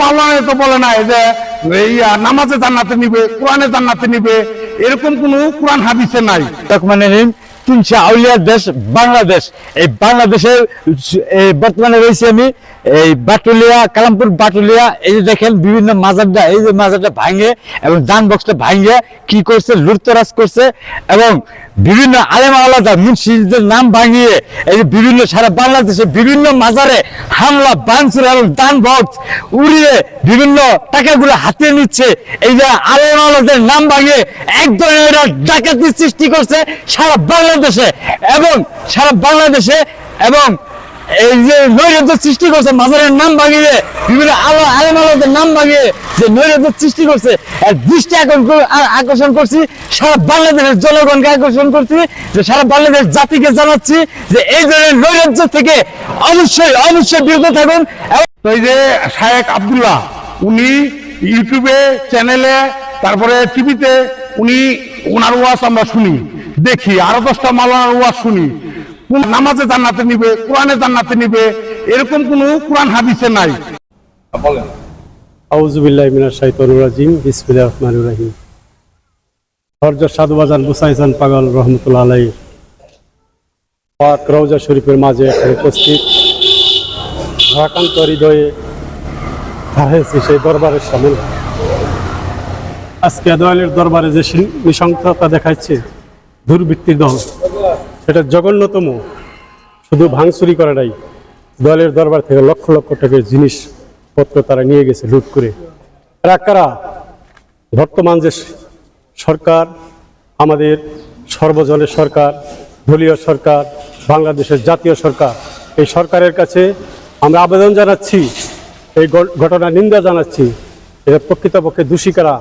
মাওলানা তো বলে না যে, এই নামাজে জান্নাতে নিবে, কোরআনে জান্নাতে নিবে, এরকম কোরআন হাদিসে নাই। নিন তিনশো আউলিয়ার দেশ, বাংলাদেশ। এই বাংলাদেশের বর্তমানে রয়েছে আমি, এই বাটুলিয়া, কালামপুর বাটুলিয়া। এই যে দেখেন, বিভিন্ন মাজারটা, এই যে মাজারটা ভাঙে এবং দান বক্সটা ভাঙে, কি করছে? লুটতরাজ করছে এবং বিভিন্ন আলেম আলাদা মুন্সিদের নাম ভাঙিয়ে এই বিভিন্ন সারা বাংলাদেশে বিভিন্ন মাজারে হামলা, বানচুর এবং দান বক্স উড়িয়ে বিভিন্ন টাকাগুলো হাতিয়ে নিচ্ছে। এই যে আলেম আলাদের নাম ভাঙিয়ে এক ধরনের ডাকাতি সৃষ্টি করছে সারা বাংলাদেশে এবং সারা বাংলাদেশে এবং এই যে সৃষ্টি করছে নাম বিভিন্ন আলো নাম যে সৃষ্টি করছে দৃষ্টি আকর্ষণ কর- আকর্ষণ করছি আকর্ষণ করছি, যে জাতিকে জানাচ্ছি যে এই থেকে থাকুন। যে আব্দুল্লাহ, উনি ইউটিউবে চ্যানেলে, তারপরে টিভিতে, উনি ওনার ওয়াজ আমরা শুনি, দেখি, আরও দশটা মালার ওয়াজ শুনি। নামাজে জান্নাতে নিবে কোরআনে জান্নাতে নিবে এরকম কোনো কোরআন হাদিসে নাই। বলেন। আউজুবিল্লাহ মিনাশ শাইতানির রাজিম বিসমিল্লাহির রহমানির রহিম। পাগল রহমতুল্লাহ আলাই পাক রওজা শরীফের মাঝে উপস্থিত। ভারাকান্ত হৃদয়ে হয়েছে সেই দরবারের সামনে। আজকে দয়ালের দরবারে যে নৃশংসতা দেখাচ্ছে দুর্বৃত্তির দল। সেটা জঘন্যতম। শুধু ভাঙচুরি করে নাই, দলের দরবার থেকে লক্ষ লক্ষ টাকার জিনিসপত্র তারা নিয়ে গেছে লুট করে। কারা কারা, বর্তমান যে সরকার, আমাদের সর্বজনের সরকার, দলীয় সরকার, বাংলাদেশের জাতীয় সরকার, এই সরকারের কাছে আমরা আবেদন জানাচ্ছি, এই ঘটনা নিন্দা জানাচ্ছি। এটা প্রকৃতপক্ষে দোষী কারা?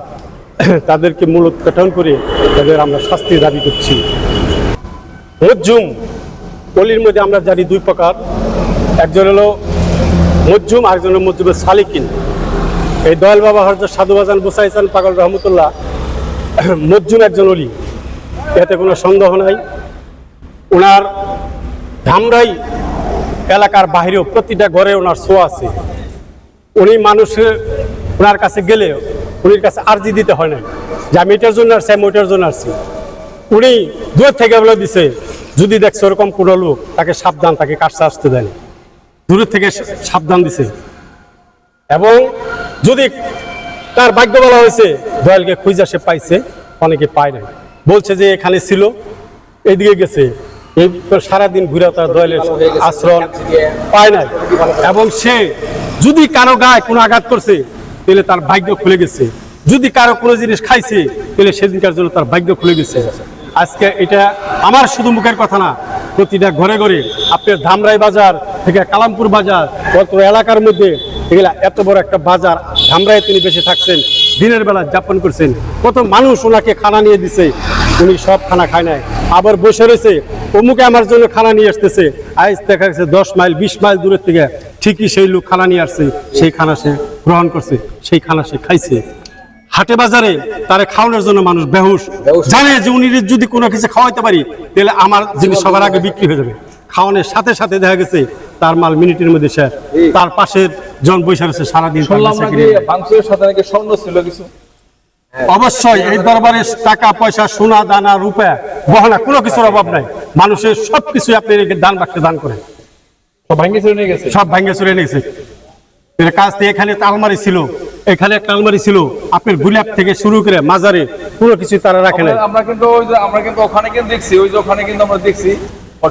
তাদেরকে মূল উৎকাটন করে তাদের আমরা শাস্তির দাবি করছি। মজ্জুম অলির মধ্যে আমরা জানি দুই প্রকার। একজন হলো মজ্জুম, আরেকজন হলো মজ্জুমের সালিকিন। এই দয়াল বাবা হরজত সাধু বাজান বুসাইসান পাগল রহমতুল্লাহ, মজ্জুম একজন অলি। এতে কোনো সন্দেহ নাই। ওনার ধামরাই এলাকার বাহিরেও প্রতিটা ঘরে ওনার শো আছে। উনি মানুষের, ওনার কাছে গেলে উনির কাছে আর্জি দিতে হয় না। যে আমি এটার জন্য আসছি, আমি ওইটার জন্য আসছি। উনি দূর থেকে বলে দিছে, যদি দেখছে ওরকম কোনো লোক, তাকে সাবধান, তাকে কাছে আসতে দেন দূরের থেকে সাবধান দিছে। এবং যদি তার ভাগ্য বলা হয়েছে, দয়ালকে খুঁজা সে পাইছে, অনেকে পায় নাই। বলছে যে এখানে ছিল এইদিকে গেছে। এই সারাদিন ঘুরে তার দয়ালের আশ্রয় পায় নাই। এবং সে যদি কারও গায়ে কোনো আঘাত করছে, তাহলে তার ভাগ্য খুলে গেছে। যদি কারও কোনো জিনিস খাইছে, তাহলে সেদিনকার জন্য তার ভাগ্য খুলে গেছে। আজকে এটা আমার শুধু মুখের কথা না, প্রতিটা ঘরে ঘরে আপনার ধামরাই বাজার থেকে কালামপুর বাজার কত এলাকার মধ্যে এগুলা এত বড় একটা বাজার ধামরায় তিনি বেশি থাকছেন, দিনের বেলা যাপন করছেন। কত মানুষ ওনাকে খানা নিয়ে দিছে, উনি সব খানা খায় নাই। আবার বসে রয়েছে, অমুকে আমার জন্য খানা নিয়ে আসতেছে। আজ দেখা গেছে দশ মাইল, বিশ মাইল দূরের থেকে ঠিকই সেই লোক খানা নিয়ে আসছে, সেই খানা সে গ্রহণ করছে, সেই খানা সে খাইছে। হাটে বাজারে তারা খাওয়ানোর জন্য মানুষ বেহুশ। জানে যে উনি যদি কোনো কিছু খাওয়াইতে পারি তাহলে আমার জিনিস সবার আগে বিক্রি হয়ে যাবে। খাওয়ানোর সাথে সাথে দেখা গেছে তার মাল মিনিটের মধ্যে শেষ। তার পাশের জন বৈশা রয়েছে সারাদিন স্বর্ণ ছিল কিছু? অবশ্যই এই দরবারে টাকা পয়সা সোনা দানা রূপা গহনা কোনো কিছুর অভাব নাই। মানুষের সব কিছু আপনি দান বাক্সে দান করেন। সব ভাঙে চুরে নিয়ে গেছে? সব ভাঙ্গে চুরে নিয়েছে কাছ থেকে এখানে আলমারি ছিল। এখানে একটা আলমারি ছিল। আপনার গুলাপ থেকে শুরু করে মাজারে কোনো কিছু তারা রাখে না আমরা- কিন্তু ওই যে আমরা কিন্তু ওখানে কিন্তু দেখছি ওই যে ওখানে কিন্তু আমরা দেখছি।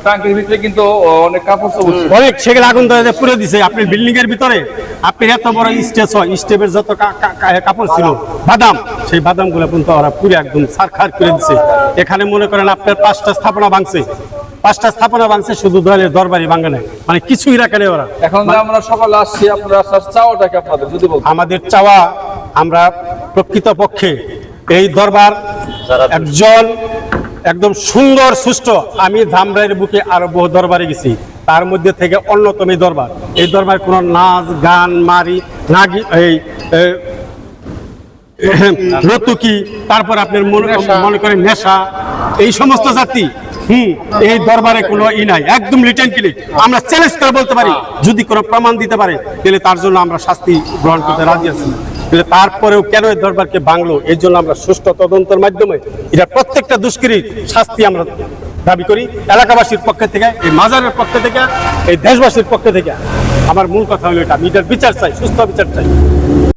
ট্যাঙ্কের ভিতরে কিন্তু অনেক কাপড় অনেক সেগুলো আগুন ধরে পুড়ে দিছে। বিল্ডিং এর ভিতরে আপনি এত বড় স্টেজ হয় স্টেপের যত কাপড় ছিল বাদাম সেই বাদামগুলো কিন্তু ওরা পুরো একদম সারখার করে দিছে। এখানে মনে করেন আপনার পাঁচটা স্থাপনা ভাঙছে। পাঁচটা স্থাপনা ভাঙছে শুধু দলের দরবারি ভাঙে নাই। মানে কিছুই রাখে নাই ওরা। এখন আমরা সকালে আসছি আপনারা আসার চাওয়াটা কি আপনাদের যদি আমাদের চাওয়া আমরা প্রকৃত পক্ষে এই দরবার একজন একদম সুন্দর সুষ্ঠ আমি ধামরাইয়ের বুকে আরও বহু দরবারে গেছি। তার মধ্যে থেকে অন্যতম এই দরবার। এই দরবার কোনো নাচ গান মারি নাগি এই এই, নর্তকী তারপর আপনার মনে মনে করেন নেশা। এই সমস্ত জাতি এই দরবারে কোনো ই নাই। একদম রিটার্ন ক্লিক আমরা চ্যালেঞ্জ করে বলতে পারি, যদি কোনো প্রমাণ দিতে পারে, তাহলে তার জন্য আমরা শাস্তি গ্রহণ করতে রাজি আছি। তাহলে তারপরেও কেন এই দরবারকে বাংলো এর জন্য আমরা সুষ্ঠু তদন্তের মাধ্যমে এটা প্রত্যেকটা দুষ্কৃতির শাস্তি আমরা দাবি করি। এলাকাবাসীর পক্ষ থেকে, এই মাজারের পক্ষ থেকে, এই দেশবাসীর পক্ষ থেকে। আমার মূল কথা হলো এটা। আমি বিচার চাই, সুস্থ বিচার চাই।